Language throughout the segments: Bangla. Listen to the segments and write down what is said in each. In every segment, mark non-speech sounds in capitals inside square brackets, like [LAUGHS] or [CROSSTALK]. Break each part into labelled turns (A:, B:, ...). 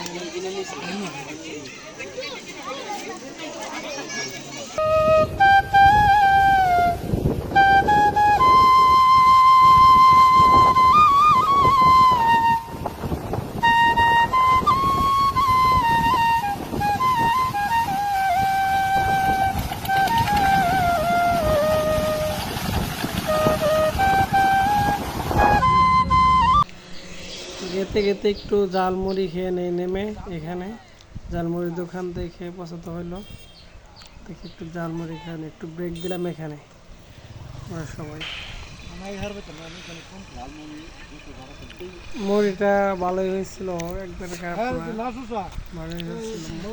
A: Ano? গেতে গেতে একটু জালমুড়ি খেয়ে নেই নেমে এখানে জালমুড়ির দোকান দেখে পছন্দ হইল দেখি একটু জালমুড়ি খান একটু ব্রেক দিলাম এখানে আমরা সবাই মুড়িটা ভালোই হয়েছিল একবার না। ভালোই হয়েছিল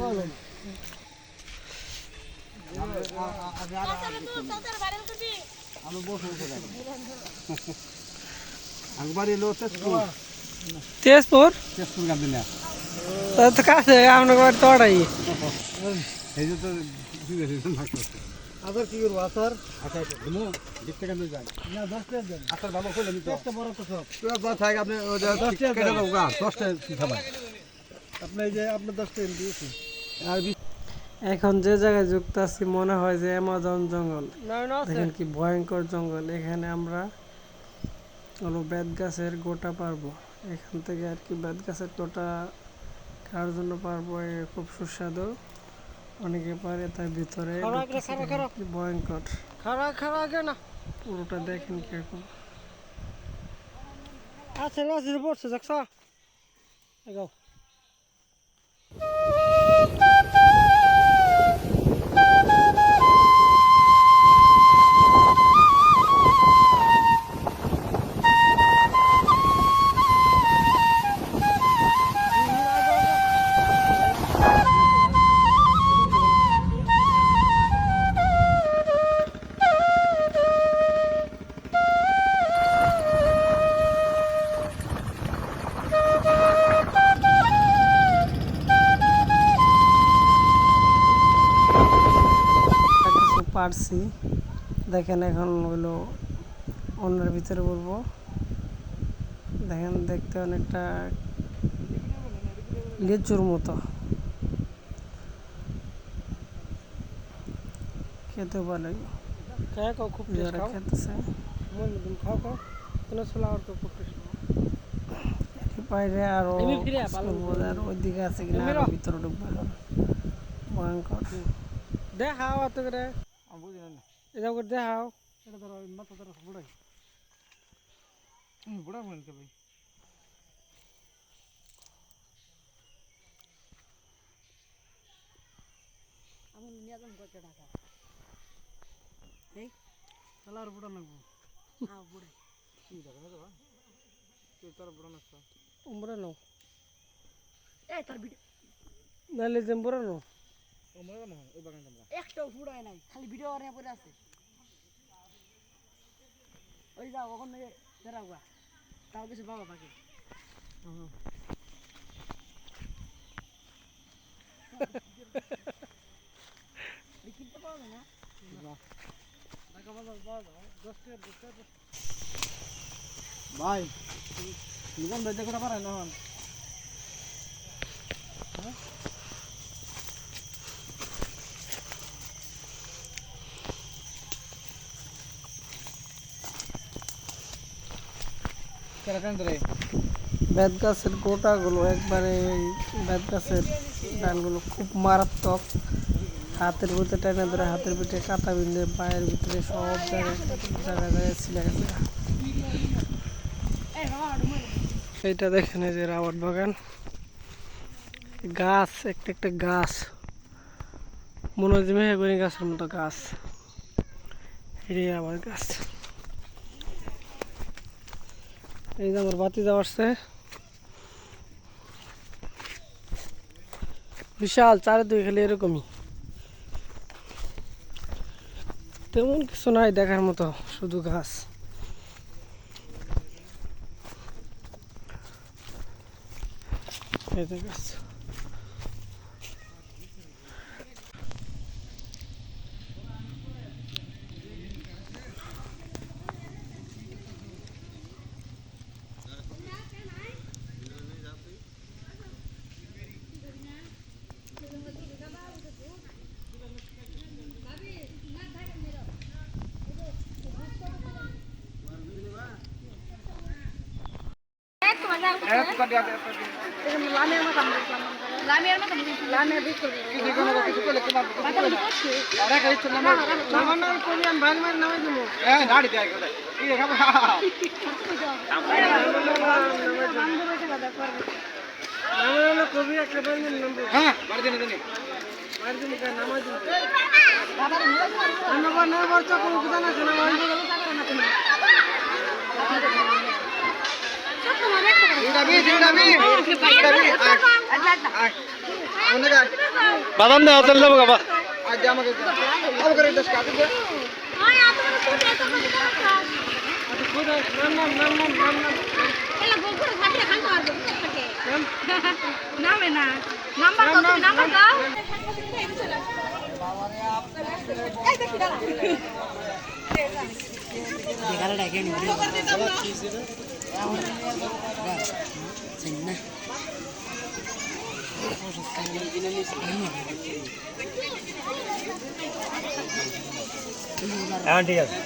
B: আকবর এলো তেজপুর
A: তেজপুর?
B: তেজপুর গান্ধী না
A: তো কাছে আপনার বাড়ি তোড়াই
B: এই যে তো কি করব আসার? আচ্ছা আচ্ছা ঘুমো দেখতে কেন যাই না দশটা আসার বাবা কইলে আমি একটা বড় তো সব। তো থাক আপনি কেটে দাও গা দশটা খাবার আপনি এই যে আপনি দশটা দিয়েছি। আর
A: এখন যে জায়গায় যুক্ত আছি মনে হয় যে অ্যামাজন জঙ্গল। দেখেন কি ভয়ঙ্কর জঙ্গল। এখানে আমরা হলো বেত গাছের গোটা পারব। এখান থেকে আর কি বেত গাছের গোটা খাওয়ার জন্য পারব খুব সুস্বাদু। অনেকে পারে তার ভিতরে কি ভয়ঙ্কর।
C: খারা খারা আগে না।
A: পুরোটা দেখেন কীরকম
C: আচ্ছা আছে পড়ছে দেখছ? এগাও
A: পারছি। দেখেন এখন হলো অন্যের ভিতরে বলব। দেখেন দেখতে অনেকটা লিচুর মতো। খেতে ভালোই।
C: খুব
A: যারা খেতেছে।
C: খুব
A: বাইরে
C: আরও ভালো
A: আর ওইদিকে আছে কিনা। ভিতরে ঢুকবো। ভয়ঙ্কর।
C: দেখাও অত করে
B: আমি বুঝি না
C: এটা করে দেখাও।
B: এটা ধরো মাথা ধরো বুড়াই। বুড়া মন কে ভাই।
A: কালার বুড়া লাগবো।
B: তুই তোর বুড়া নষ্ট
A: উমরা নো নাহলে জেম্বুরা নো
B: তোমরা না ওই বাগান
D: একটাও ফুড়ায় নাই খালি ভিডিও করে পড়ে আছে। ওই যাও ওখানে বেরাও গা। তাও কিছু পাবো বাকি। [LAUGHS] কিনতে পারবে না?
B: ভাই কোন ভাই দেখো পারে না হন
A: বেত গাছের গোটাগুলো একবারে বেত গাছের ডালগুলো খুব মারাত্মক। হাতের ভিতরে টেনে ধরে, হাতের পিঠে কাটা বিঁধে, পায়ের ভিতরে সব জায়গায় জায়গায় জায়গায় ছিলে গেছে। এইটা দেখেন এই যে রাবার বাগান। গাছ, একটা একটা গাছ। মনে হয় যে মেহগনি গাছের মতো গাছ। এটাই আবার গাছ। এই যে আমার বাতি যাওয়ারছে বিশাল, চারিদিকে খালি এরকমই। তেমন কিছু নাই দেখার মতো, শুধু ঘাস এই গাছ
E: লামের মতো লামের মতো লামের ভিতরে বাটা বাটি করছে
C: নামান নাম কবি আমি ভাগ মারি নামাই দেবো
E: নাম ধরে কথা করবে
C: নামাই হলো কবি একটা ভাগ মারি নামবো মারি দেবো কেন নামাই দেবো
E: বাবার
C: অন্যবার নয় বর্ষ কোনো কোথা না শোনা ভাই
F: বাদাম দেওয়া তেল দেবো বাবা।
C: নাম
G: হ্যাঁ ঠিক আছে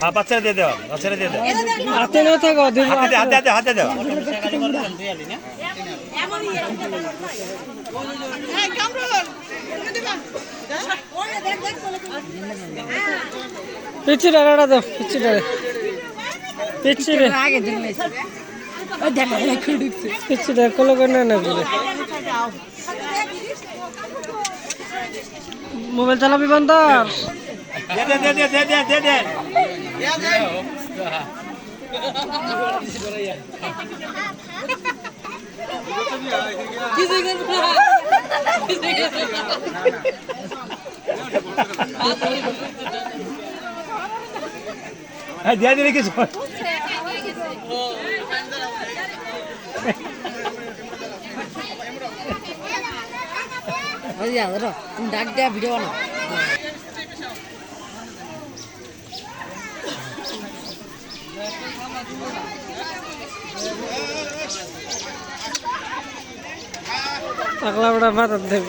G: হ্যাঁ বাচ্চারা দিয়ে দেওয়া বাচ্চারা দিয়ে দেওয়া
C: হাতে না থাকো
G: হাতে দে হাতে দে হাতে দেওয়া
C: পিচ্ছি ডাড়াটা দাও পিচ্ছি ডাড়ে পিচ্ছি রে। পিচ্ছি ডাড়ে কলো করে না না বলে। মোবাইল চালাবি বান্দার
G: দে দে দে দে দে দে দে হ্যাঁ দিয়ে দিলে কিছু
H: ডাক দেয়া ভিডিও বানাও।
C: পাগলা বড়া মাথার দেখব